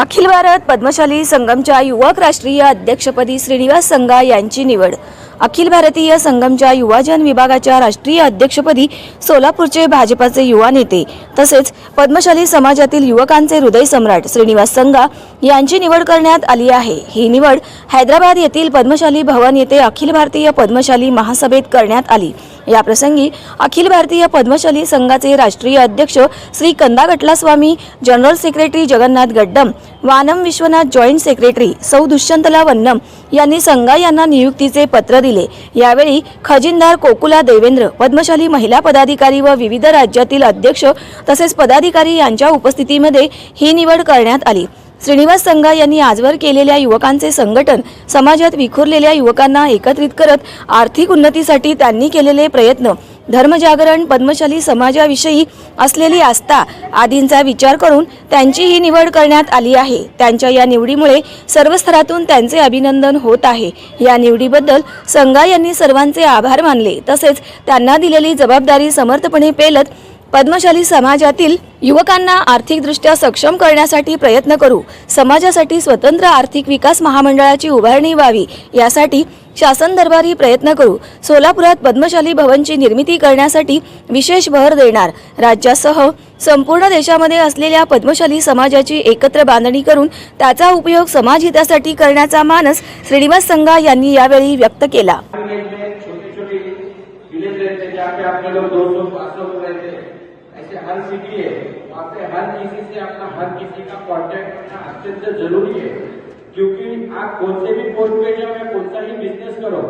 अखिल भारत पद्मशाली संगमच्या युवक राष्ट्रीय अध्यक्षपदी श्रीनिवास संगा यांची निवड. अखिल भारतीय संगमच्या युवाजन विभागाच्या राष्ट्रीय अध्यक्षपदी सोलापूरचे भाजपाचे युवा नेते तसेच पद्मशाली समाजातील युवकांचे हृदय सम्राट श्रीनिवास संगा यांची निवड करण्यात आली आहे. ही निवड हैदराबाद येथील पद्मशाली भवन येथे अखिल भारतीय पद्मशाली महासभेत करण्यात आली. याप्रसंगी अखिल भारतीय पद्मशाली संघाचे राष्ट्रीय अध्यक्ष Shri Kandagatlaswamy general secretary Jagannath Gaddam Vanam Vishwanath joint secretary सौ दुष्यंतला वन्नम यांनी संघा यांना नियुक्तीचे पत्र दिले. यावेळी खजिनदार कोकुला देवेंद्र पद्मशाली महिला पदाधिकारी व विविध राज्यातील अध्यक्ष तसेच पदाधिकारी यांच्या उपस्थितीमध्ये ही निवड करण्यात आली. श्रीनिवास संघा यांनी आजवर केलेल्या युवकांचे संघटन समाजात विखुरलेल्या युवकांना एकत्रित करत आर्थिक उन्नतीसाठी त्यांनी केलेले प्रयत्न धर्मजागरण पद्मशाली समाजाविषयी असलेली आस्था आदींचा विचार करून त्यांची ही निवड करण्यात आली आहे. त्यांच्या या निवडीमुळे सर्व स्तरातून त्यांचे अभिनंदन होत आहे. या निवडीबद्दल संघा यांनी सर्वांचे आभार मानले. तसेच त्यांना दिलेली जबाबदारी समर्थपणे पेलत पद्मशाली समाजातील युवकांना आर्थिकदृष्ट्या सक्षम करण्यासाठी प्रयत्न करू समाजासाठी स्वतंत्र आर्थिक विकास महामंडळाची उभारणी व्हावी यासाठी शासन दरबारी प्रयत्न करू. सोलापुरात पद्मशाली भवनची निर्मिती करण्यासाठी विशेष भर देणार. राज्यासह संपूर्ण देशामध्ये असलेल्या पद्मशाली समाजाची एकत्र बांधणी करून त्याचा उपयोग समाजहितासाठी करण्याचा मानस श्रीनिवास संघा यांनी यावेळी व्यक्त केला. विलेज में छोटे छोटे विलेज रहते जहाँ पे आपके लोग दो सौ पाँच सौ लोग रहते ऐसे हर सिटी है। वहाँ पे हर किसी से अपना, हर किसी का कांटेक्ट करना अत्यंत ज़रूरी है। क्योंकि आप कौन से भी पोस्ट पे जाओ या कौन सा ही बिज़नेस करो,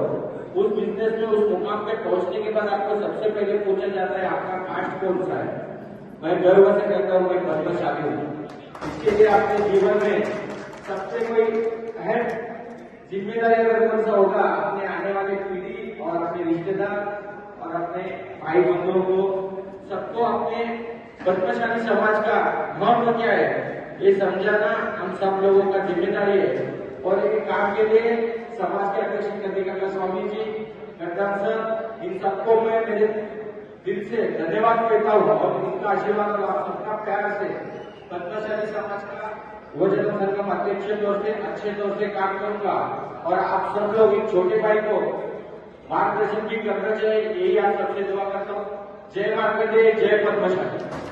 उस बिज़नेस में, उस मुकाम पे पहुँचने के बाद आपको सबसे पहले पूछा जाता है, आपका कास्ट कौन सा है? मैं गर्व से कहता हूँ, मैं पद्मशाली हूँ। इसके लिए आपके जीवन में सबसे कोई अहम ज़िम्मेदारी अगर कौन सा होगा, अपने आने वाली पीढ़ी और अपने रिश्तेदार और अपने भाई बंधुओं को सबको अपने पद्मशाली समाज का महत्व क्या है? ये समझाना हम सब लोगों का ज़िम्मेदारी है। और ये काम के लिए समाज के अध्यक्ष कंदिका स्वामी जी गद्दार सर, इन सबको मैं मेरे दिल से धन्यवाद देता हूँ और इनका आशीर्वाद और आप सबका प्यार से पद्मशाली समाज का वज़न संगम अध्यक्ष तौर से, अच्छे तौर से काम करूँगा। और आप सब लोग इन छोटे भाई को मार्गदर्शन भी करना चाहिए, यही आप सबसे दुआ करता हूँ। जय मार्कंडेय जय पद्मशाली।